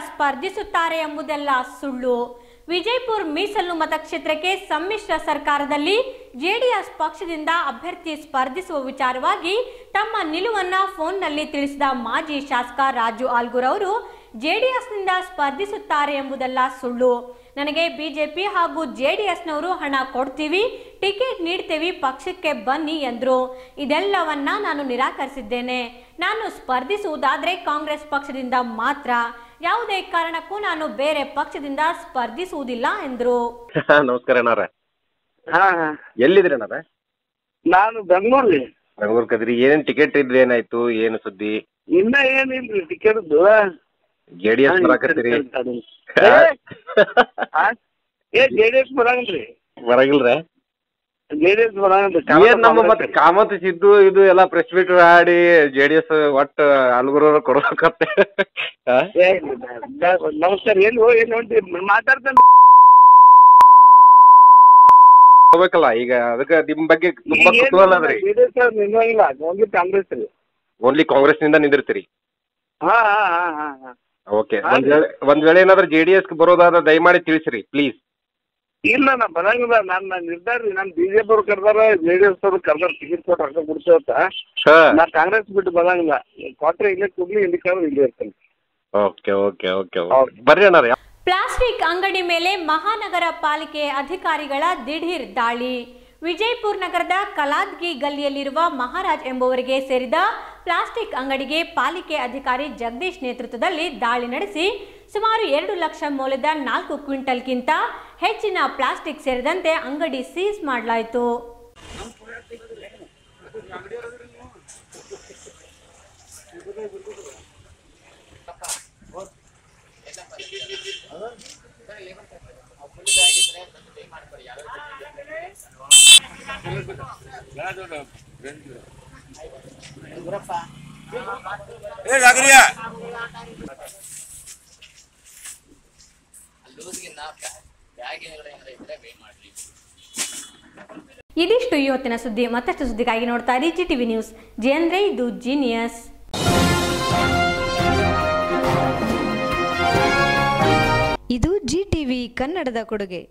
ಸ್ಪರ್ಧಿಸುತ್ತಾರೆ ಎಂಬುದೆಲ್ಲ ಸುಳ್ಳು. ವಿಜಯಪುರ ಮೀಸಲು ಮತಕ್ಷೇತ್ರಕ್ಕೆ ಸಮ್ಮಿಶ್ರ ಸರ್ಕಾರದಲ್ಲಿ ಜೆಡಿಎಸ್ ಪಕ್ಷದಿಂದ ಅಭ್ಯರ್ಥಿ ಸ್ಪರ್ಧಿಸುವ ವಿಚಾರವಾಗಿ ತಮ್ಮ ನಿಲುವನ್ನ ಫೋನ್ನಲ್ಲಿ ತಿಳಿಸಿದ ಮಾಜಿ ಶಾಸಕ ರಾಜು ಆಲ್ಗೂರ್ ಅವರು ಜೆಡಿಎಸ್ನಿಂದ ಸ್ಪರ್ಧಿಸುತ್ತಾರೆ ಎಂಬುದೆಲ್ಲ ಸುಳ್ಳು. ನನಗೆ ಬಿಜೆಪಿ ಹಾಗೂ ಜೆಡಿಎಸ್ನವರು ಹಣ ಕೊಡ್ತೀವಿ ಟಿಕೆಟ್ ನೀಡ್ತೀವಿ ಪಕ್ಷಕ್ಕೆ ಬನ್ನಿ ಎಂದರು. ಇದೆಲ್ಲವನ್ನ ನಾನು ನಿರಾಕರಿಸಿದ್ದೇನೆ. ನಾನು ಸ್ಪರ್ಧಿಸುವುದಾದರೆ ಕಾಂಗ್ರೆಸ್ ಪಕ್ಷದಿಂದ ಮಾತ್ರ. ಯಾವುದೇ ಕಾರಣಕ್ಕೂ ನಾನು ಬೇರೆ ಪಕ್ಷದಿಂದ ಸ್ಪರ್ಧಿಸುವುದಿಲ್ಲ ಎಂದರು. ನಮಸ್ಕಾರ ಎಲ್ಲಿದ್ರಿ ನಾನು ಬೆಂಗಳೂರಲ್ಲಿ. ಬೆಂಗಳೂರು ಕದ್ರಿ ಏನೇನ್ ಟಿಕೆಟ್ ಇದ್ರೆ ಏನಾಯ್ತು ಏನು ಸುದ್ದಿ? ಇನ್ನ ಏನಿಲ್ರಿ ಟಿಕೆಟ್ದು. ಜೆ ಡಿ ಎಸ್ ಬರಾಕತ್ತೀರಿ ಏ ಜೆಡಿಎಸ್ ಬರಂಗ್ರಿ ಬರಂಗಿಲ್ರ? ಜೆಡಿಎಸ್ ಬರಂಗ್ರಿ ಏನ್ ನಮ್ಮ ಮತ್ತೆ ಕಾಮತ್ ಸಿದ್ದು ಇದು ಎಲ್ಲ ಪ್ರೆಸ್ ಮೀಟ್ ಆಡಿ ಜೆಡಿಎಸ್ ಒಟ್ಟ ಅಲ್ಗುರು ಕೊಡ್ಬೇಕತ್ತೆ ನಮಸ್ಕಾರ ಎಲ್ಲಿ ಹೋಗಿ ನೋಡಿ ಮಾತಾಡ್ತಾನೆ. ಹೋಗ್ಬೇಕಲ್ಲ ಈಗ ಅದಕ್ಕೆ ನಿಮ್ ಬಗ್ಗೆ ತುಂಬಾ ಕುತೂಹಲ ಅದ್ರಿ. ಕಾಂಗ್ರೆಸ್ ರೀ. ಓನ್ಲಿ ಕಾಂಗ್ರೆಸ್ನಿಂದ ನಿಂದಿರ್ತೀರಿ ಹಾ ಹಾ ಹಾ ಹಾ. ಓಕೆ ಒಂದ್. ವೇಳೆ ಒಂದ್ ವೇಳೆ ಏನಾದ್ರು ಜೆ ಡಿ ಎಸ್ ಬರೋದಾದ್ರೆ ದಯಮಾಡಿ ತಿಳಿಸ್ರಿ ಪ್ಲೀಸ್ ಇಲ್ಲ ನಾ ಬರಂಗಿಲ್ಲ. ನಾನು ನಾನು ನಿರ್ಧಾರ ರೀ ನಾನು ಬಿಜೆಪಿ ಅವ್ರು ಕರ್ದಾರ ಜೆ ಡಿ ಎಸ್ ಅವ್ರು ಕರ್ದಾರ ಟಿಕೆಟ್ ಕೊಟ್ಟು ರೊಕ್ಕ ಕೊಡ್ತೇವತ್ತ ಹಾ ನಾ ಕಾಂಗ್ರೆಸ್ ಬಿಟ್ಟು ಬರಂಗಿಲ್ಲ. ಕೊಟ್ರೆ ಇಲ್ಲೇ ಕೂಡ್ಲಿ ಇಲ್ಲಿ ಕರ್ದ್ರೆ ಇಲ್ಲೇ ಇರ್ತೇನೆ ಓಕೆ ಓಕೆ ಓಕೆ. ಬರ್ರಿ ಅಣ್ಣಾರ ಪ್ಲಾಸ್ಟಿಕ್ ಅಂಗಡಿ ಮೇಲೆ ಮಹಾನಗರ ಪಾಲಿಕೆ ಅಧಿಕಾರಿಗಳ ದಿಢೀರ್ ದಾಳಿ. ವಿಜಯಪುರ ನಗರದ ಕಲಾದ್ಗಿ ಗಲ್ಲಿಯಲ್ಲಿರುವ ಮಹಾರಾಜ್ ಎಂಬುವರಿಗೆ ಸೇರಿದ ಪ್ಲಾಸ್ಟಿಕ್ ಅಂಗಡಿಗೆ ಪಾಲಿಕೆ ಅಧಿಕಾರಿ ಜಗದೀಶ್ ನೇತೃತ್ವದಲ್ಲಿ ದಾಳಿ ನಡೆಸಿ ಸುಮಾರು ಎರಡು ಲಕ್ಷ ಮೌಲ್ಯದ ನಾಲ್ಕು ಕ್ವಿಂಟಲ್ಗಿಂತ ಹೆಚ್ಚಿನ ಪ್ಲಾಸ್ಟಿಕ್ ಸೇರಿದಂತೆ ಅಂಗಡಿ ಸೀಸ್ ಮಾಡಲಾಯಿತು. ಇದಿಷ್ಟು ಇವತ್ತಿನ ಸುದ್ದಿ. ಮತ್ತಷ್ಟು ಸುದ್ದಿಗಾಗಿ ನೋಡ್ತಾ ಇರಿ ಜಿ ಟಿವಿ ನ್ಯೂಸ್. ಜಿ ಅಂದ್ರೆ ಇದು ಜೀನಿಯಸ್ ಇದು ಜಿ ಟಿವಿ ಕನ್ನಡದ ಕೊಡುಗೆ.